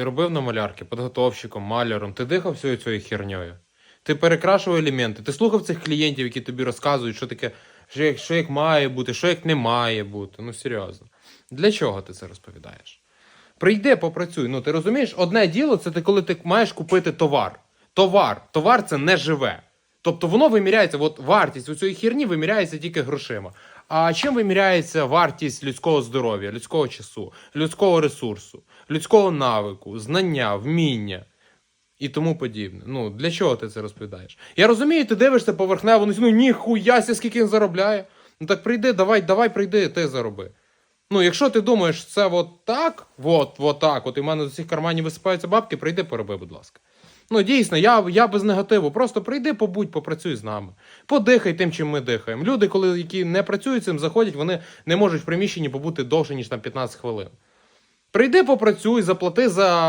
Ти робив на малярки, підготовщиком, маляром, ти дихав всією цією херньою. Ти перекрашував елементи, ти слухав цих клієнтів, які тобі розказують, що таке, що як, що як має бути, що як не має бути. Ну серйозно. Для чого ти це розповідаєш? Прийди, попрацюй. Ну ти розумієш, одне діло це ти, коли ти маєш купити товар. Товар. Товар це не живе. Тобто воно виміряється, от вартість у цієї херні виміряється тільки грошима. А чим виміряється вартість людського здоров'я, людського часу, людського ресурсу, людського навику, знання, вміння і тому подібне. Ну для чого ти це розповідаєш? Я розумію, ти дивишся поверхнево, ну ну, ніхуяся, скільки він заробляє. Ну так прийди, давай, давай, прийди, ти зароби. Ну, якщо ти думаєш, це от так, от, от так, от і в мене з цих карманів висипаються бабки, прийди, пороби, будь ласка. Ну, дійсно, я, я без негативу. Просто прийди, побудь, попрацюй з нами. Подихай тим, чим ми дихаємо. Люди, коли які не працюють цим, заходять, вони не можуть в приміщенні побути довше, ніж там 15 хвилин. Прийди, попрацюй, заплати за